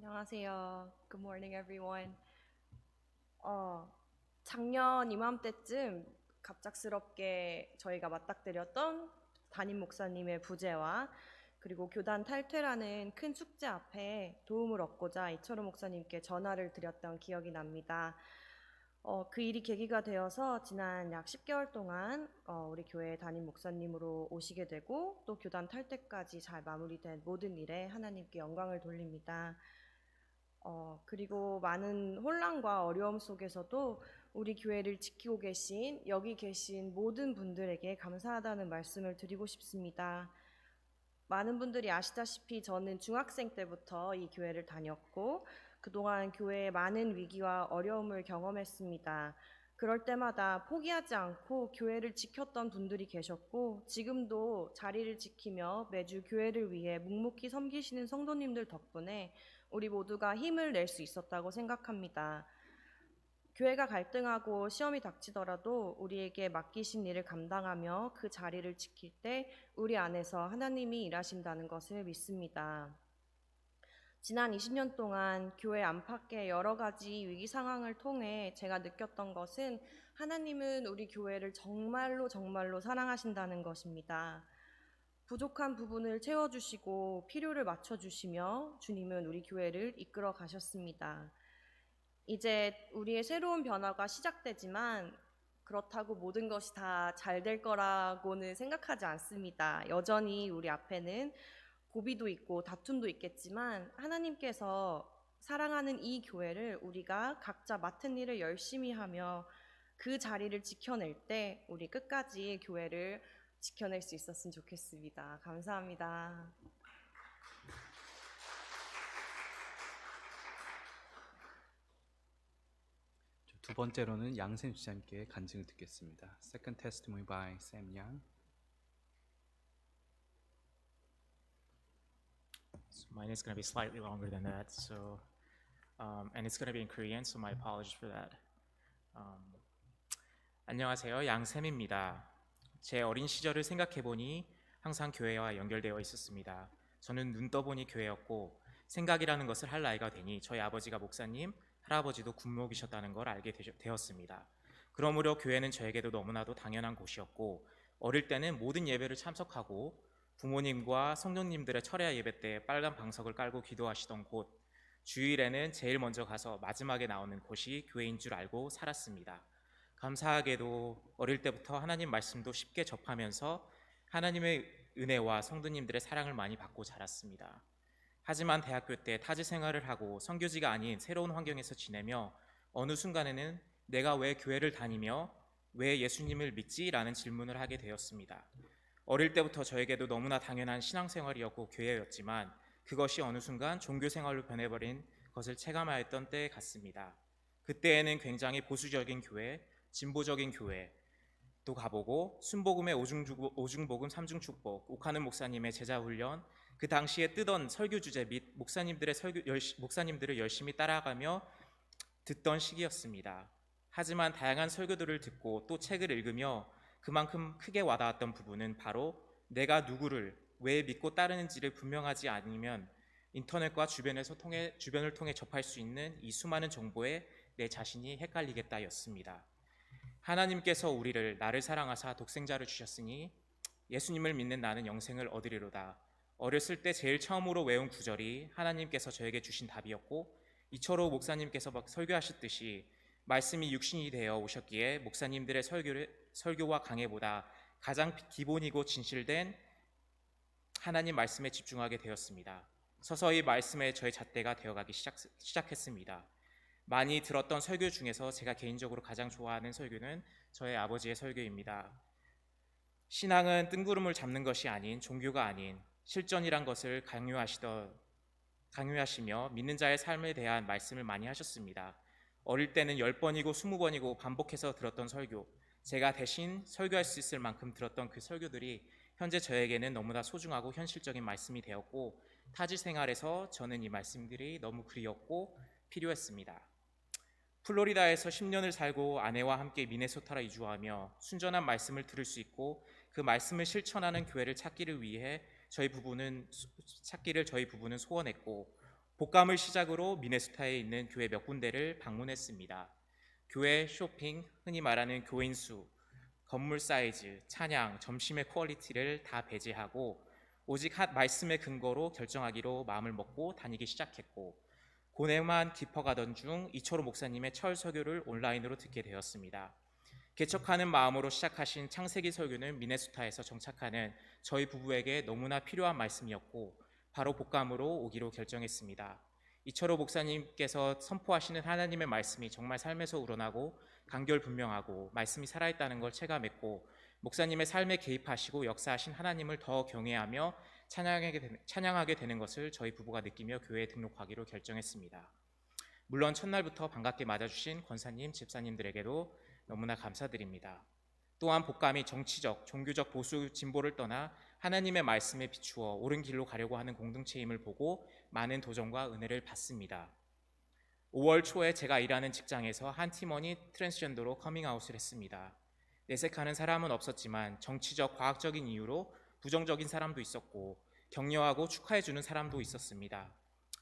안녕하세요. Good morning, everyone. 어, 작년 이맘때쯤 갑작스럽게 저희가 맞닥뜨렸던 담임 목사님의 부재와 그리고 교단 탈퇴라는 큰 숙제 앞에 도움을 얻고자 이철호 목사님께 전화를 드렸던 기억이 납니다. 어, 그 일이 계기가 되어서 지난 약 10개월 동안 어, 우리 교회 담임 목사님으로 오시게 되고 또 교단 탈퇴까지 잘 마무리된 모든 일에 하나님께 영광을 돌립니다. 어, 그리고 많은 혼란과 어려움 속에서도 우리 교회를 지키고 계신 여기 계신 모든 분들에게 감사하다는 말씀을 드리고 싶습니다. 많은 분들이 아시다시피 저는 중학생 때부터 이 교회를 다녔고 그동안 교회에 많은 위기와 어려움을 경험했습니다. 그럴 때마다 포기하지 않고 교회를 지켰던 분들이 계셨고 지금도 자리를 지키며 매주 교회를 위해 묵묵히 섬기시는 성도님들 덕분에 우리 모두가 힘을 낼 수 있었다고 생각합니다. 교회가 갈등하고 시험이 닥치더라도 우리에게 맡기신 일을 감당하며 그 자리를 지킬 때 우리 안에서 하나님이 일하신다는 것을 믿습니다. 지난 20년 동안 교회 안팎의 여러 가지 위기 상황을 통해 제가 느꼈던 것은 하나님은 우리 교회를 정말로 정말로 사랑하신다는 것입니다. 부족한 부분을 채워주시고 필요를 맞춰주시며 주님은 우리 교회를 이끌어 가셨습니다. 이제 우리의 새로운 변화가 시작되지만 그렇다고 모든 것이 다 잘 될 거라고는 생각하지 않습니다. 여전히 우리 앞에는 고비도 있고 다툼도 있겠지만 하나님께서 사랑하는 이 교회를 우리가 각자 맡은 일을 열심히 하며 그 자리를 지켜낼 때 우리 끝까지 교회를 지켜낼 수 있었으면 좋겠습니다. 감사합니다. 두 번째로는 양샘 주장님께 간증을 듣겠습니다. Second testimony by Sam Yang. So mine is going to be slightly longer than that. So, um, and it's going to be in Korean. So my apologies for that. Um, 안녕하세요, 양샘입니다. 제 어린 시절을 생각해 보니 항상 교회와 연결되어 있었습니다. 저는 눈 떠보니 교회였고 생각이라는 것을 할 나이가 되니 저희 아버지가 목사님, 할아버지도 군목이셨다는 걸 알게 되었습니다. 그러므로 교회는 저에게도 너무나도 당연한 곳이었고 어릴 때는 모든 예배를 참석하고 부모님과 성령님들의 철야 예배 때 빨간 방석을 깔고 기도하시던 곳, 주일에는 제일 먼저 가서 마지막에 나오는 곳이 교회인 줄 알고 살았습니다. 감사하게도 어릴 때부터 하나님 말씀도 쉽게 접하면서 하나님의 은혜와 성도님들의 사랑을 많이 받고 자랐습니다. 하지만 대학교 때 타지 생활을 하고 선교지가 아닌 새로운 환경에서 지내며 어느 순간에는 내가 왜 교회를 다니며 왜 예수님을 믿지? 라는 질문을 하게 되었습니다. 어릴 때부터 저에게도 너무나 당연한 신앙생활이었고 교회였지만 그것이 어느 순간 종교생활로 변해버린 것을 체감하였던 때 같습니다. 그때에는 굉장히 보수적인 교회, 진보적인 교회 또 가보고 순복음의 오중복음 삼중축복, 옥하는 목사님의 제자훈련 그 당시에 뜨던 설교 주제 및 목사님들의 설교 목사님들을 열심히 따라가며 듣던 시기였습니다. 하지만 다양한 설교들을 듣고 또 책을 읽으며 그만큼 크게 와닿았던 부분은 바로 내가 누구를 왜 믿고 따르는지를 분명하지 않으면 인터넷과 주변에서 통해 주변을 통해 접할 수 있는 이 수많은 정보에 내 자신이 헷갈리겠다였습니다. 하나님께서 우리를 나를 사랑하사 독생자를 주셨으니 예수님을 믿는 나는 영생을 얻으리로다. 어렸을 때 제일 처음으로 외운 구절이 하나님께서 저에게 주신 답이었고 이철호 목사님께서 막 설교하셨듯이 말씀이 육신이 되어 오셨기에 목사님들의 설교를 설교와 강해보다 가장 기본이고 진실된 하나님 말씀에 집중하게 되었습니다. 서서히 말씀에 저의 잣대가 되어가기 시작, 시작했습니다. 많이 들었던 설교 중에서 제가 개인적으로 가장 좋아하는 설교는 저의 아버지의 설교입니다. 신앙은 뜬구름을 잡는 것이 아닌 종교가 아닌 실전이란 것을 강요하시더 강요하시며 믿는 자의 삶에 대한 말씀을 많이 하셨습니다. 어릴 때는 열 번이고 스무 번이고 반복해서 들었던 설교, 제가 대신 설교할 수 있을 만큼 들었던 그 설교들이 현재 저에게는 너무나 소중하고 현실적인 말씀이 되었고 타지 생활에서 저는 이 말씀들이 너무 그리웠고 필요했습니다. 플로리다에서 10년을 살고 아내와 함께 미네소타로 이주하며 순전한 말씀을 들을 수 있고 그 말씀을 실천하는 교회를 찾기를 위해 저희 부부는 찾기를 저희 부부는 소원했고 복감을 시작으로 미네소타에 있는 교회 몇 군데를 방문했습니다. 교회 쇼핑, 흔히 말하는 교인 수, 건물 사이즈, 찬양, 점심의 퀄리티를 다 배제하고 오직 한 말씀의 근거로 결정하기로 마음을 먹고 다니기 시작했고 고뇌만 깊어가던 중 이철호 목사님의 철 설교를 온라인으로 듣게 되었습니다. 개척하는 마음으로 시작하신 창세기 설교는 미네소타에서 정착하는 저희 부부에게 너무나 필요한 말씀이었고 바로 복감으로 오기로 결정했습니다. 이철호 목사님께서 선포하시는 하나님의 말씀이 정말 삶에서 우러나고 간결 분명하고 말씀이 살아있다는 걸 체감했고 목사님의 삶에 개입하시고 역사하신 하나님을 더 경외하며 찬양하게 되는, 찬양하게 되는 것을 저희 부부가 느끼며 교회에 등록하기로 결정했습니다. 물론 첫날부터 반갑게 맞아주신 권사님, 집사님들에게도 너무나 감사드립니다. 또한 복감이 정치적, 종교적 보수 진보를 떠나 하나님의 말씀에 비추어 옳은 길로 가려고 하는 공동체임을 보고 많은 도전과 은혜를 받습니다. 5월 초에 제가 일하는 직장에서 한 팀원이 트랜스젠더로 커밍아웃을 했습니다. 내색하는 사람은 없었지만 정치적, 과학적인 이유로 부정적인 사람도 있었고 격려하고 축하해 주는 사람도 있었습니다.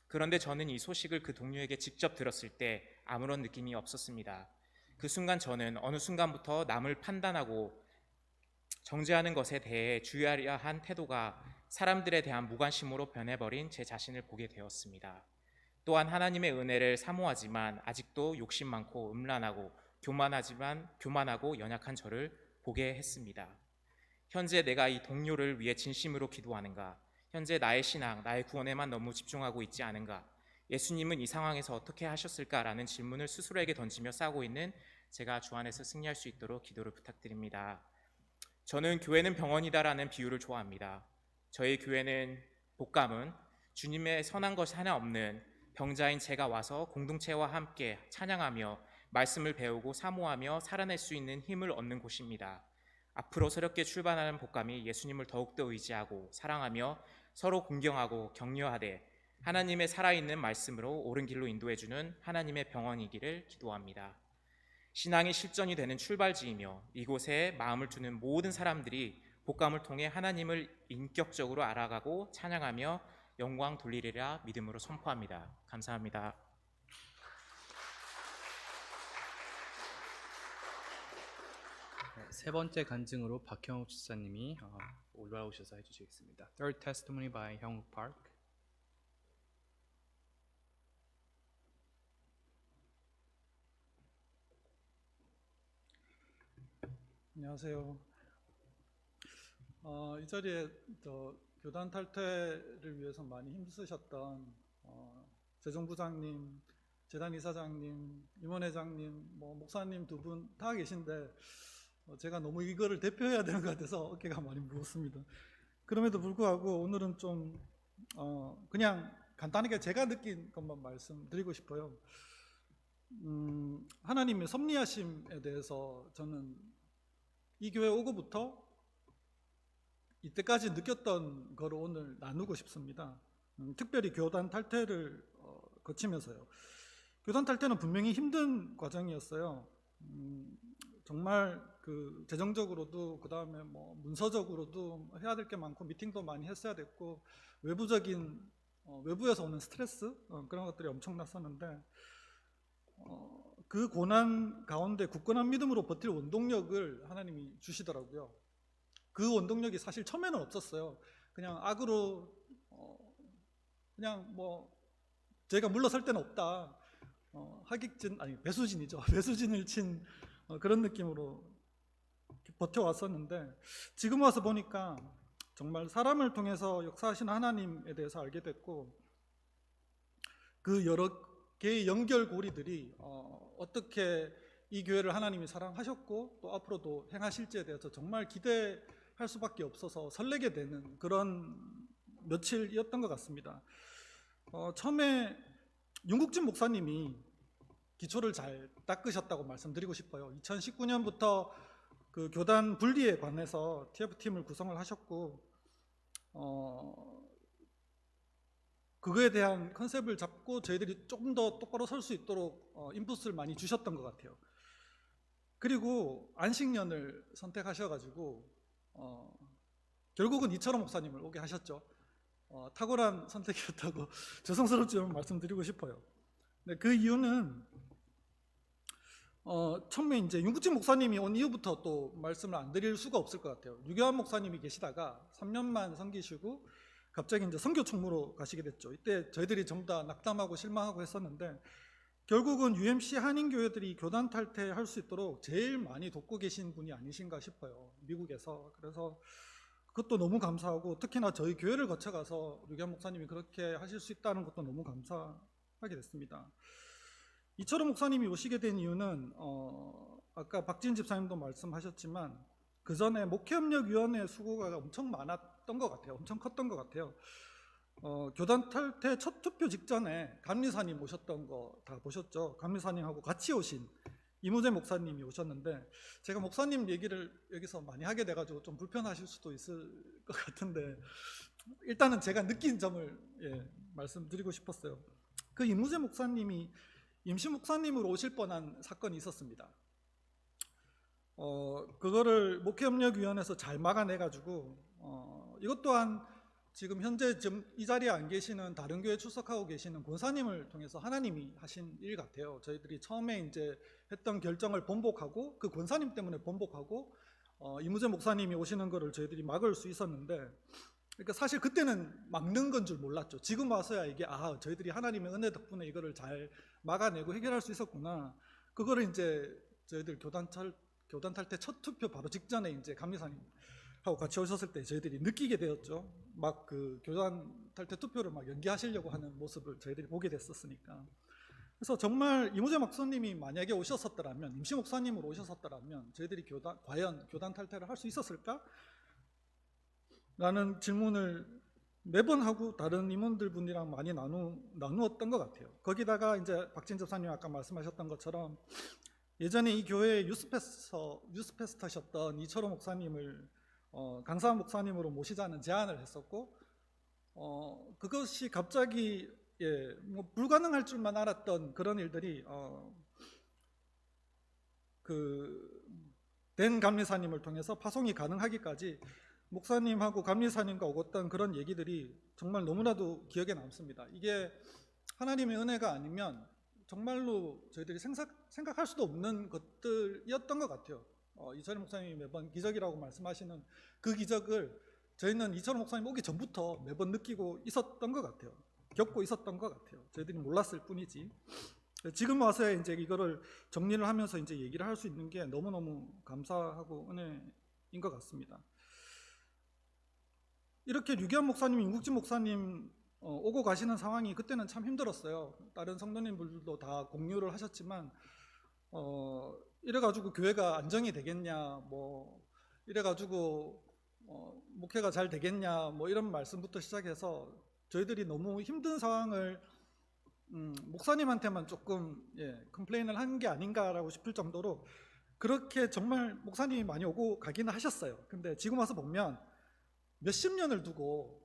그런데 저는 이 소식을 그 동료에게 직접 들었을 때 아무런 느낌이 없었습니다. 그 순간 저는 어느 순간부터 남을 판단하고 정죄하는 것에 대해 주의하려 한 태도가 사람들에 대한 무관심으로 변해버린 제 자신을 보게 되었습니다. 또한 하나님의 은혜를 사모하지만 아직도 욕심 많고 음란하고 교만하지만 교만하고 연약한 저를 보게 했습니다. 현재 내가 이 동료를 위해 진심으로 기도하는가? 현재 나의 신앙, 나의 구원에만 너무 집중하고 있지 않은가? 예수님은 이 상황에서 어떻게 하셨을까라는 질문을 스스로에게 던지며 싸고 있는 제가 주 안에서 승리할 수 있도록 기도를 부탁드립니다. 저는 교회는 병원이다라는 비유를 좋아합니다. 저희 교회는 복감은 주님의 선한 것이 하나 없는 병자인 제가 와서 공동체와 함께 찬양하며 말씀을 배우고 사모하며 살아낼 수 있는 힘을 얻는 곳입니다. 앞으로 새롭게 출발하는 복감이 예수님을 더욱더 의지하고 사랑하며 서로 공경하고 격려하되 하나님의 살아있는 말씀으로 옳은 길로 인도해주는 하나님의 병원이기를 기도합니다. 신앙이 실전이 되는 출발지이며 이곳에 마음을 두는 모든 사람들이 복감을 통해 하나님을 인격적으로 알아가고 찬양하며 영광 돌리리라 믿음으로 선포합니다. 감사합니다. 네, 세 번째 간증으로 박형욱 집사님이 어, 올라오셔서 해주시겠습니다. Third testimony by 형욱 Park. 안녕하세요. 어, 이 자리에 저 교단 탈퇴를 위해서 많이 힘쓰셨던 어, 재정부장님, 재단 이사장님, 임원회장님, 뭐 목사님 두 분 다 계신데 어, 제가 너무 이거를 대표해야 되는 것 같아서 어깨가 많이 무겁습니다. 그럼에도 불구하고 오늘은 좀 어, 그냥 간단하게 제가 느낀 것만 말씀드리고 싶어요. 음, 하나님의 섭리하심에 대해서 저는 이 교회 오고부터 이때까지 느꼈던 거를 오늘 나누고 싶습니다. 음, 특별히 교단 탈퇴를 어, 거치면서요. 교단 탈퇴는 분명히 힘든 과정이었어요. 음, 정말 그 재정적으로도 그 다음에 뭐 문서적으로도 해야 될 게 많고 미팅도 많이 했어야 됐고 외부적인 어, 외부에서 오는 스트레스 어, 그런 것들이 엄청났었는데 어, 그 고난 가운데 굳건한 믿음으로 버틸 원동력을 하나님이 주시더라고요. 그 원동력이 사실 처음에는 없었어요. 그냥 악으로 어, 그냥 뭐 제가 물러설 데는 없다. 어, 하객진 아니 배수진이죠. 배수진을 친 어, 그런 느낌으로 버텨왔었는데 지금 와서 보니까 정말 사람을 통해서 역사하시는 하나님에 대해서 알게 됐고 그 여러 개의 연결고리들이 어, 어떻게 이 교회를 하나님이 사랑하셨고 또 앞으로도 행하실지에 대해서 정말 기대할 수밖에 없어서 설레게 되는 그런 며칠이었던 것 같습니다. 어, 처음에 윤국진 목사님이 기초를 잘 닦으셨다고 말씀드리고 싶어요. 2019년부터 그 교단 분리에 관해서 TF팀을 구성을 하셨고 어, 그거에 대한 컨셉을 잡고 저희들이 조금 더 똑바로 설 수 있도록 어, 인풋을 많이 주셨던 것 같아요. 그리고 안식년을 선택하셔가지고 어, 결국은 이철호 목사님을 오게 하셨죠. 어, 탁월한 선택이었다고 죄송스럽지만 말씀드리고 싶어요. 네, 그 이유는 어, 처음에 이제 윤구진 목사님이 온 이후부터 또 말씀을 안 드릴 수가 없을 것 같아요. 유교한 목사님이 계시다가 3년만 섬기시고 갑자기 이제 선교 총무로 가시게 됐죠. 이때 저희들이 전부 다 낙담하고 실망하고 했었는데 결국은 UMC 한인 교회들이 교단 탈퇴할 수 있도록 제일 많이 돕고 계신 분이 아니신가 싶어요. 미국에서. 그래서 그것도 너무 감사하고 특히나 저희 교회를 거쳐가서 유교한 목사님이 그렇게 하실 수 있다는 것도 너무 감사하게 됐습니다. 이철호 목사님이 오시게 된 이유는 어, 아까 박진 집사님도 말씀하셨지만 그 전에 목회협력위원회 수고가 엄청 많았던 것 같아요. 엄청 컸던 것 같아요. 어, 교단 탈퇴 첫 투표 직전에 감리사님 오셨던 거 다 보셨죠? 감리사님하고 같이 오신 이무재 목사님이 오셨는데 제가 목사님 얘기를 여기서 많이 하게 돼가지고 좀 불편하실 수도 있을 것 같은데 일단은 제가 느낀 점을 예, 말씀드리고 싶었어요. 그 이무재 목사님이 임시 목사님으로 오실 뻔한 사건이 있었습니다. 어, 그거를 목회협력위원회에서 잘 막아내가지고 어, 이것 또한 지금 현재 지금 이 자리에 안 계시는 다른 교회 출석하고 계시는 권사님을 통해서 하나님이 하신 일 같아요. 저희들이 처음에 이제 했던 결정을 번복하고 그 권사님 때문에 번복하고 어, 이무재 목사님이 오시는 거를 저희들이 막을 수 있었는데 그러니까 사실 그때는 막는 건 줄 몰랐죠. 지금 와서야 이게 아 저희들이 하나님의 은혜 덕분에 이거를 잘 막아내고 해결할 수 있었구나. 그거를 이제 저희들 교단 탈 교단 탈퇴 첫 투표 바로 직전에 이제 감리사님 하고 같이 오셨을 때 저희들이 느끼게 되었죠. 막 그 교단 탈퇴 투표를 막 연기하시려고 하는 모습을 저희들이 보게 됐었으니까. 그래서 정말 이무재 목사님이 만약에 오셨었더라면 임시 목사님으로 오셨었더라면 저희들이 교단 과연 교단 탈퇴를 할 수 있었을까? 라는 질문을 매번 하고 다른 임원들 분이랑 많이 나누, 나누었던 것 같아요. 거기다가 이제 박진 접사님 아까 말씀하셨던 것처럼 예전에 이 교회 유스페스터, 유스페스터셨던 이철호 목사님을 어, 강사한 목사님으로 모시자는 제안을 했었고 어, 그것이 갑자기 예, 뭐 불가능할 줄만 알았던 그런 일들이 어, 그된 감리사님을 통해서 파송이 가능하기까지 목사님하고 감리사님과 오갔던 그런 얘기들이 정말 너무나도 기억에 남습니다. 이게 하나님의 은혜가 아니면 정말로 저희들이 생각, 생각할 수도 없는 것들이었던 것 같아요. 어, 이철 목사님이 매번 기적이라고 말씀하시는 그 기적을 저희는 이철 목사님 오기 전부터 매번 느끼고 있었던 것 같아요. 겪고 있었던 것 같아요. 저희들이 몰랐을 뿐이지. 지금 와서 이제 이거를 정리를 하면서 이제 얘기를 할 수 있는 게 너무너무 감사하고 은혜인 것 같습니다. 이렇게 류기한 목사님, 윤국진 목사님 어, 오고 가시는 상황이 그때는 참 힘들었어요. 다른 성도님들도 다 공유를 하셨지만 어, 이래가지고 교회가 안정이 되겠냐, 뭐 이래가지고 어, 목회가 잘 되겠냐, 뭐 이런 말씀부터 시작해서 저희들이 너무 힘든 상황을 음, 목사님한테만 조금 예, 컴플레인을 한 게 아닌가라고 싶을 정도로 그렇게 정말 목사님이 많이 오고 가기는 하셨어요. 근데 지금 와서 보면 몇십 년을 두고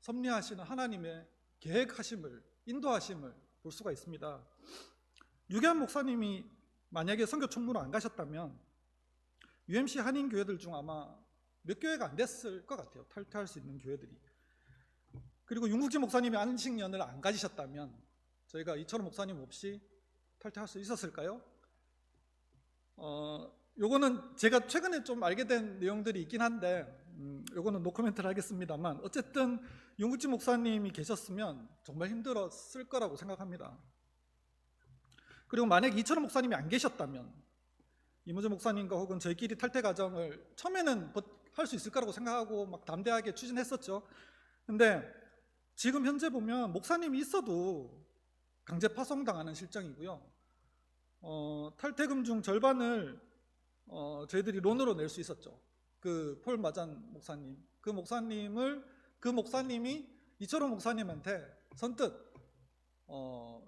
섭리하시는 하나님의 계획하심을 인도하심을 볼 수가 있습니다. 유계한 목사님이 만약에 선교 총무로 안 가셨다면 UMC 한인 교회들 중 아마 몇 교회가 안 됐을 것 같아요. 탈퇴할 수 있는 교회들이. 그리고 윤국진 목사님이 안식년을 안 가지셨다면 저희가 이철호 목사님 없이 탈퇴할 수 있었을까요? 어, 요거는 제가 최근에 좀 알게 된 내용들이 있긴 한데 음, 요거는 노코멘트를 하겠습니다만 어쨌든 윤구치 목사님이 계셨으면 정말 힘들었을 거라고 생각합니다. 그리고 만약 이철호 목사님이 안 계셨다면 이무재 목사님과 혹은 저희끼리 탈퇴 과정을 처음에는 할 수 있을 거라고 생각하고 막 담대하게 추진했었죠. 근데 지금 현재 보면 목사님이 있어도 강제 파송당하는 실정이고요. 어, 탈퇴금 중 절반을 어, 저희들이 론으로 낼 수 있었죠. 그 폴 마잔 목사님, 그 목사님을 그 목사님이 이철호 목사님한테 선뜻 어,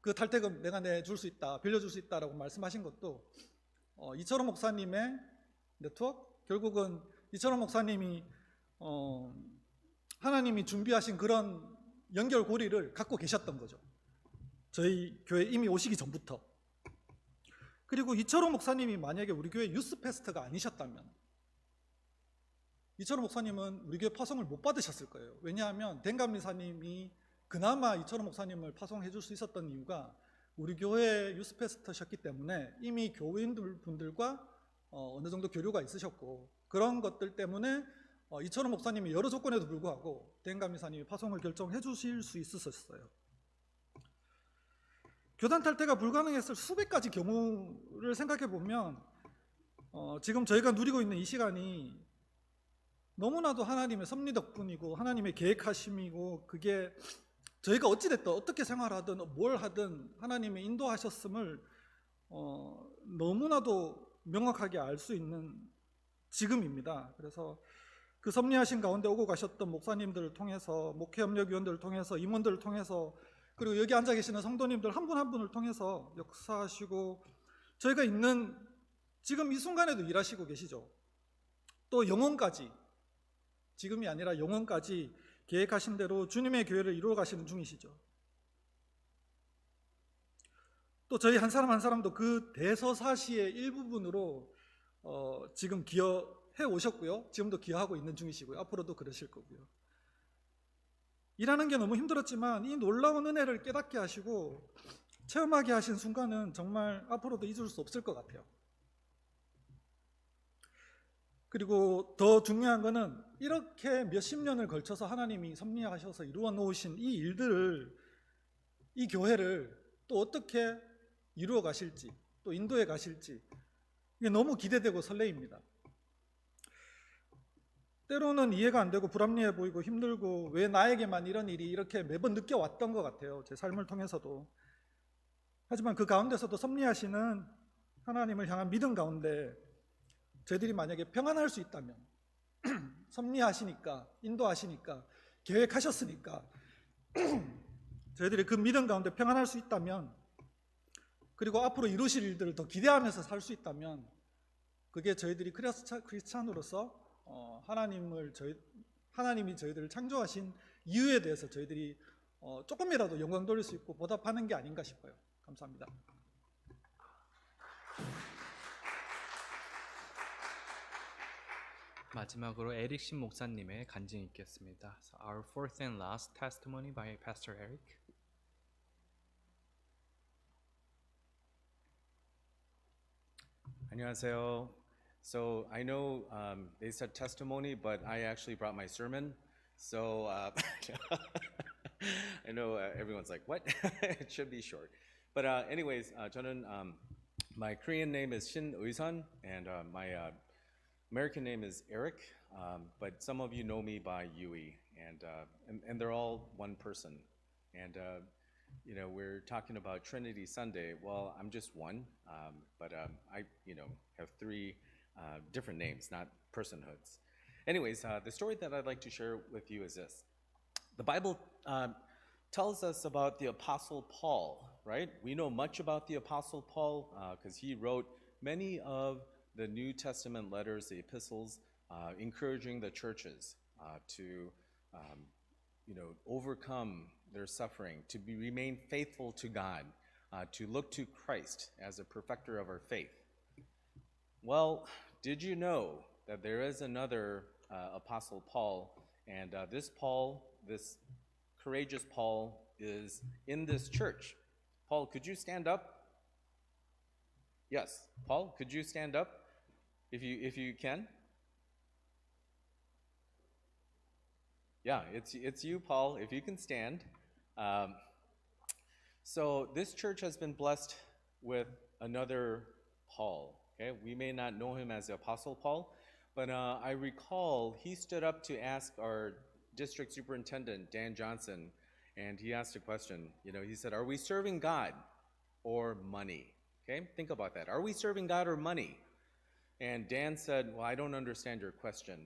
그 탈퇴금 내가 내줄 수 있다, 빌려줄 수 있다라고 말씀하신 것도 어, 이철호 목사님의 네트워크 결국은 이철호 목사님이 어, 하나님이 준비하신 그런 연결 고리를 갖고 계셨던 거죠. 저희 교회 이미 오시기 전부터. 그리고 이철호 목사님이 만약에 우리 교회 유스 패스트가 아니셨다면 이철호 목사님은 우리 교회 파송을 못 받으셨을 거예요. 왜냐하면 댕감리사님이 그나마 이철호 목사님을 파송해 줄 수 있었던 이유가 우리 교회 유스페스터셨기 때문에 이미 교인들 분들과 어, 어느 정도 교류가 있으셨고 그런 것들 때문에 어, 이철호 목사님이 여러 조건에도 불구하고 댕감리사님이 파송을 결정해 주실 수 있었어요. 교단 탈퇴가 불가능했을 수백 가지 경우를 생각해 보면 어, 지금 저희가 누리고 있는 이 시간이 너무나도 하나님의 섭리 덕분이고 하나님의 계획하심이고 그게 저희가 어찌됐든 어떻게 생활하든 뭘 하든 하나님의 인도하셨음을 어, 너무나도 명확하게 알 수 있는 지금입니다. 그래서 그 섭리하신 가운데 오고 가셨던 목사님들을 통해서 목회협력위원들을 통해서 임원들을 통해서 그리고 여기 앉아 계시는 성도님들 한 분한 분을 통해서 역사하시고 저희가 있는 지금 이 순간에도 일하시고 계시죠. 또 영혼까지 지금이 아니라 영혼까지 계획하신 대로 주님의 교회를 이루어 가시는 중이시죠. 또 저희 한 사람 한 사람도 그 대서사시의 일부분으로 어, 지금 기여해 오셨고요. 지금도 기여하고 있는 중이시고요. 앞으로도 그러실 거고요. 일하는 게 너무 힘들었지만 이 놀라운 은혜를 깨닫게 하시고 체험하게 하신 순간은 정말 앞으로도 잊을 수 없을 것 같아요. 그리고 더 중요한 거는 이렇게 몇십 년을 걸쳐서 하나님이 섭리하셔서 이루어 놓으신 이 일들을 이 교회를 또 어떻게 이루어 가실지 또 인도해 가실지 이게 너무 기대되고 설레입니다. 때로는 이해가 안 되고 불합리해 보이고 힘들고 왜 나에게만 이런 일이 이렇게 매번 느껴왔던 것 같아요. 제 삶을 통해서도. 하지만 그 가운데서도 섭리하시는 하나님을 향한 믿음 가운데 저희들이 만약에 평안할 수 있다면 섭리하시니까 인도하시니까 계획하셨으니까 저희들이 그 믿음 가운데 평안할 수 있다면 그리고 앞으로 이루실 일들을 더 기대하면서 살 수 있다면 그게 저희들이 크리스찬으로서 어, 하나님을 저희 하나님이 저희들을 창조하신 이유에 대해서 저희들이 어, 조금이라도 영광 돌릴 수 있고 보답하는 게 아닌가 싶어요. 감사합니다. 마지막으로 에릭신 목사님의 간증이 있겠습니다. So our fourth and last testimony by Pastor Eric. 안녕하세요. So I know um, they said testimony, but I actually brought my sermon. So uh, I know uh, everyone's like, "What?" it should be short. But uh, anyways, uh, 저는 um, my Korean name is Shin Uisun, and uh, my uh, American name is Eric. Um, but some of you know me by Yui, and, uh, and and they're all one person. And uh, you know, we're talking about Trinity Sunday. Well, I'm just one, um, but um, I, you know, have three uh, different names, not personhoods. Anyways, uh, the story that I'd like to share with you is this: the Bible um, tells us about the Apostle Paul, right? We know much about the Apostle Paul because he wrote many of the New Testament letters, the epistles, uh, encouraging the churches uh, to um, you know, overcome their suffering, to be, remain faithful to God, uh, to look to Christ as a perfecter of our faith. Well, did you know that there is another uh, Apostle Paul, and uh, this Paul, this courageous Paul, is in this church? Paul, could you stand up? Yes, Paul, could you stand up if you if you can? Yeah, it's it's you, Paul. If you can stand. Um, so this church has been blessed with another Paul. Okay, we may not know him as the Apostle Paul, but uh, I recall he stood up to ask our district superintendent Dan Johnson, and he asked a question. You know, he said, "Are we serving God or money?" Okay, think about that. Are we serving God or money? And Dan said, Well, I don't understand your question.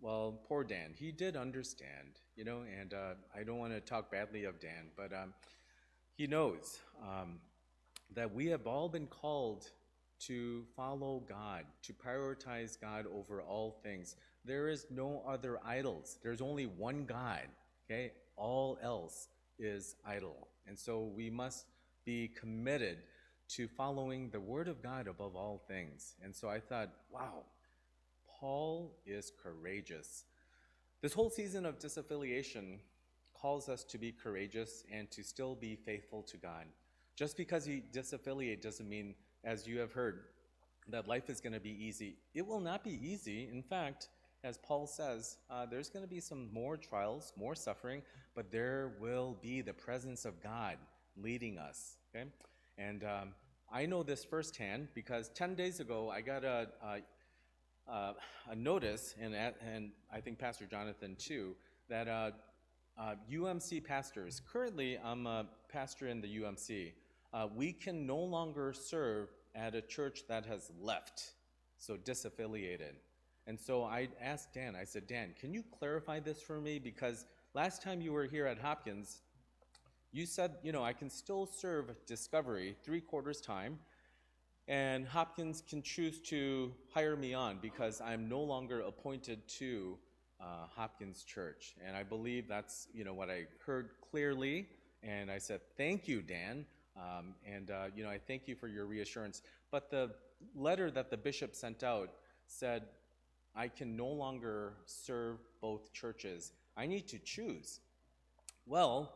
Well, poor Dan. He did understand, you know, and uh, I don't want to talk badly of Dan, but um, he knows um, that we have all been called to follow God, to prioritize God over all things. There is no other idols, there's only one God, okay? All else is idol. And so we must be committed to following the Word of God above all things. And so I thought, wow, Paul is courageous. this whole season of disaffiliation calls us to be courageous and to still be faithful to God. Just because you disaffiliate doesn't mean, as you have heard, that life is going to be easy. It will not be easy. In fact, as Paul says, uh, there's going to be some more trials, more suffering, but there will be the presence of God leading us. Okay, and um, I know this firsthand because 10 days ago I got a, a, a notice, and, and I think Pastor Jonathan too, that uh, uh, UMC pastors, currently I'm a pastor in the UMC, uh, we can no longer serve at a church that has left, so disaffiliated. And so I asked Dan, I said, Dan, can you clarify this for me? Because last time you were here at Hopkins, you said, you know, I can still serve Discovery three quarters time, and Hopkins can choose to hire me on because I'm no longer appointed to uh, Hopkins Church. And I believe that's, you know, what I heard clearly. And I said, thank you, Dan. Um, and, uh, you know, I thank you for your reassurance. But the letter that the bishop sent out said, I can no longer serve both churches. I need to choose. Well,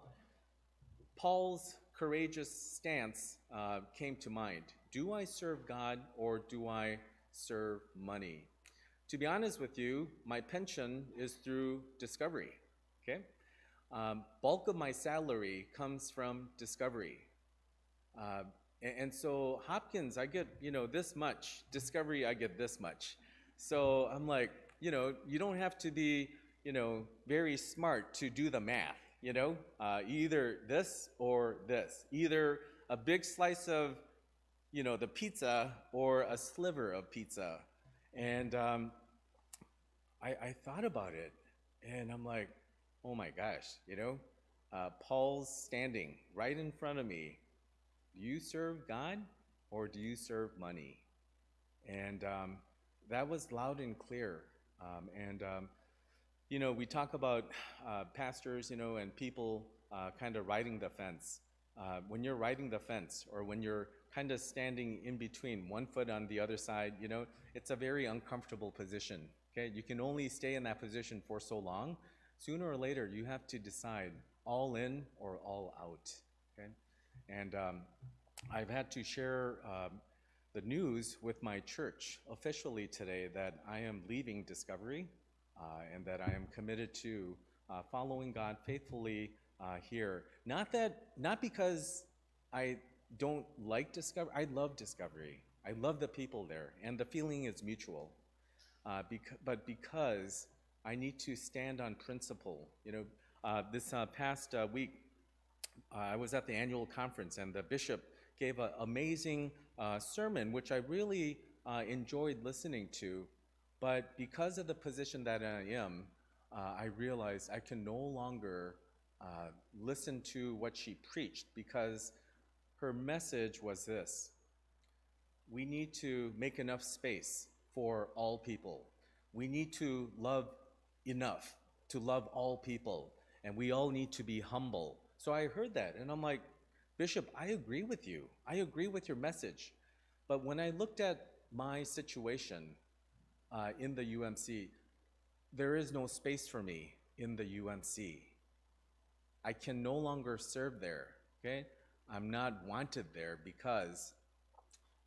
Paul's courageous stance uh, came to mind. Do I serve God or do I serve money? To be honest with you, my pension is through Discovery. Okay, um, bulk of my salary comes from Discovery, uh, and, and so Hopkins, I get you know this much. Discovery, I get this much. So I'm like, you know, you don't have to be you know very smart to do the math you know uh, either this or this. Either a big slice of you know the pizza or a sliver of pizza. And um, I, I thought about it and i'm like oh my gosh you know? Uh, paul's standing right in front of me. Do you serve god or do you serve money? And um, that was loud and clear. Um, and um, you know, we talk about uh, pastors, you know, and people uh, kind of riding the fence. Uh, when you're riding the fence, or when you're kind of standing in between, one foot on the other side, you know, it's a very uncomfortable position. Okay, you can only stay in that position for so long. Sooner or later, you have to decide all in or all out. Okay, and um, I've had to share um, the news with my church officially today that I am leaving Discovery and that I am committed to uh, following God faithfully uh, here. Not that, not because I don't like Discovery. I love Discovery. I love the people there, and the feeling is mutual. Uh, bec- but because I need to stand on principle. You know, uh, this uh, past uh, week, uh, I was at the annual conference, and the bishop gave an amazing uh, sermon, which I really uh, enjoyed listening to. But because of the position that I am, uh, I realized I can no longer uh, listen to what she preached because her message was this we need to make enough space for all people. We need to love enough to love all people, and we all need to be humble. So I heard that, and I'm like, Bishop, I agree with you. I agree with your message. But when I looked at my situation in the UMC, there is no space for me in the UMC. I can no longer serve there, okay? I'm not wanted there because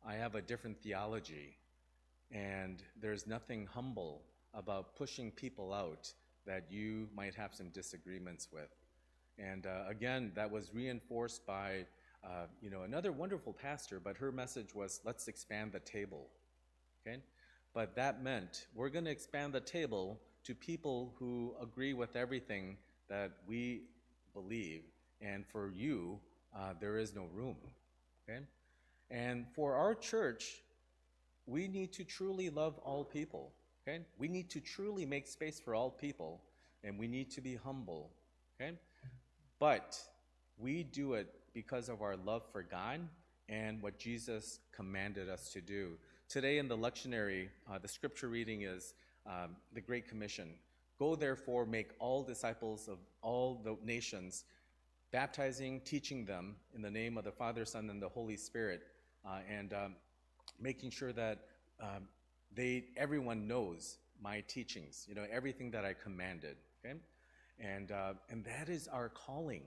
I have a different theology, and there's nothing humble about pushing people out that you might have some disagreements with. And uh, again, that was reinforced by uh, you know another wonderful pastor, but her message was, "Let's expand the table." Okay, but that meant we're going to expand the table to people who agree with everything that we believe, and for you, uh, there is no room. Okay, and for our church, we need to truly love all people. Okay, we need to truly make space for all people, and we need to be humble. Okay. But we do it because of our love for God and what Jesus commanded us to do. Today in the lectionary, uh, the scripture reading is um, the Great Commission Go therefore, make all disciples of all the nations, baptizing, teaching them in the name of the Father, Son, and the Holy Spirit, uh, and um, making sure that um, they everyone knows my teachings, you know, everything that I commanded. Okay, and uh, and that is our calling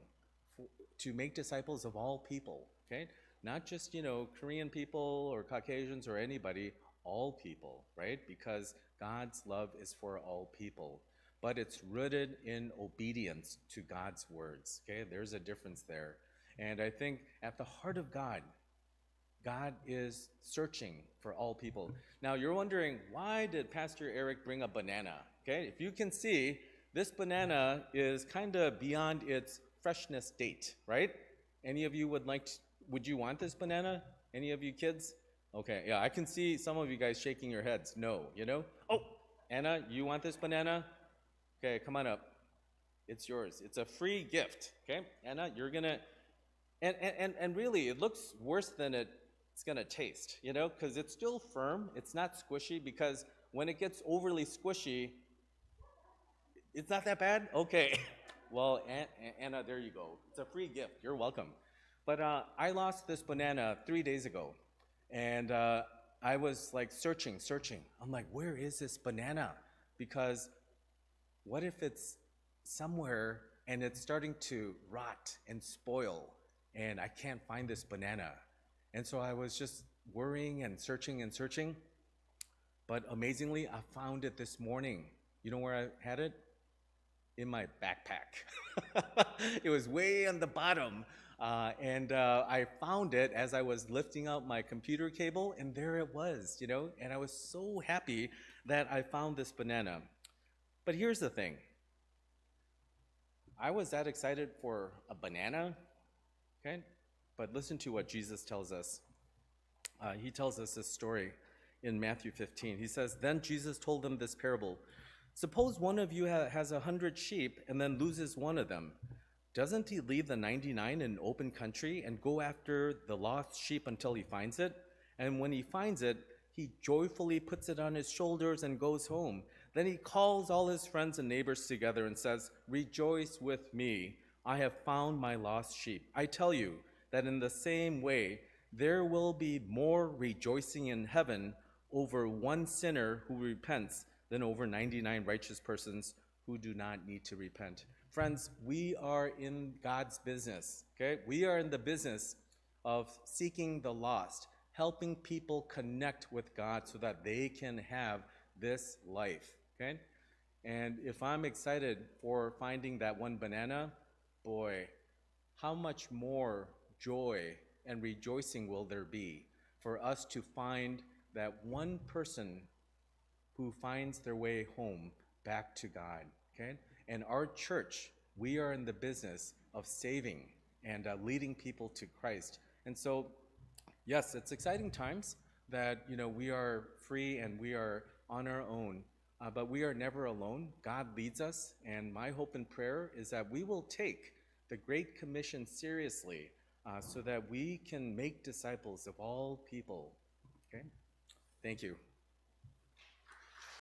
for, to make disciples of all people. Okay, not just you know Korean people or Caucasians or anybody, all people, right? Because God's love is for all people, but it's rooted in obedience to God's words. Okay, there's a difference there, and I think at the heart of God God is searching for all people. Now you're wondering why did Pastor Eric bring a banana? Okay, if you can see, this banana is kind of beyond its freshness date, right? Any of you would like to, would you want this banana? Any of you kids? Okay, yeah, I can see some of you guys shaking your heads. No, you know? Oh, Anna, you want this banana? Okay, come on up. It's yours. It's a free gift. Okay, Anna, you're gonna and, and, and, and really, it looks worse than it, it's gonna taste, you know, because it's still firm. It's not squishy because when it gets overly squishy, it's not that bad. Okay, well, An- An- Anna, there you go. It's a free gift. You're welcome. But uh, I lost this banana three days ago, and uh, I was like searching, searching. I'm like, where is this banana? Because what if it's somewhere and it's starting to rot and spoil and I can't find this banana? And so I was just worrying and searching and searching. But amazingly, I found it this morning. You know where I had it? In my backpack. it was way on the bottom. Uh, and uh, I found it as I was lifting out my computer cable, and there it was, you know? And I was so happy that I found this banana. But here's the thing I was that excited for a banana, okay? But listen to what Jesus tells us. Uh, he tells us this story in Matthew 15. He says, Then Jesus told them this parable Suppose one of you ha- has a hundred sheep and then loses one of them. Doesn't he leave the 99 in open country and go after the lost sheep until he finds it? And when he finds it, he joyfully puts it on his shoulders and goes home. Then he calls all his friends and neighbors together and says, Rejoice with me, I have found my lost sheep. I tell you that in the same way, there will be more rejoicing in heaven over one sinner who repents than over 99 righteous persons who do not need to repent. Friends, we are in God's business, okay? We are in the business of seeking the lost, helping people connect with God so that they can have this life, okay? And if I'm excited for finding that one banana, boy, how much more joy and rejoicing will there be for us to find that one person who finds their way home back to God. Okay? And our church, we are in the business of saving and uh, leading people to Christ. And so, yes, it's exciting times that you know we are free and we are on our own, uh, but we are never alone. God leads us, and my hope and prayer is that we will take the Great Commission seriously, uh, so that we can make disciples of all people. Okay, thank you.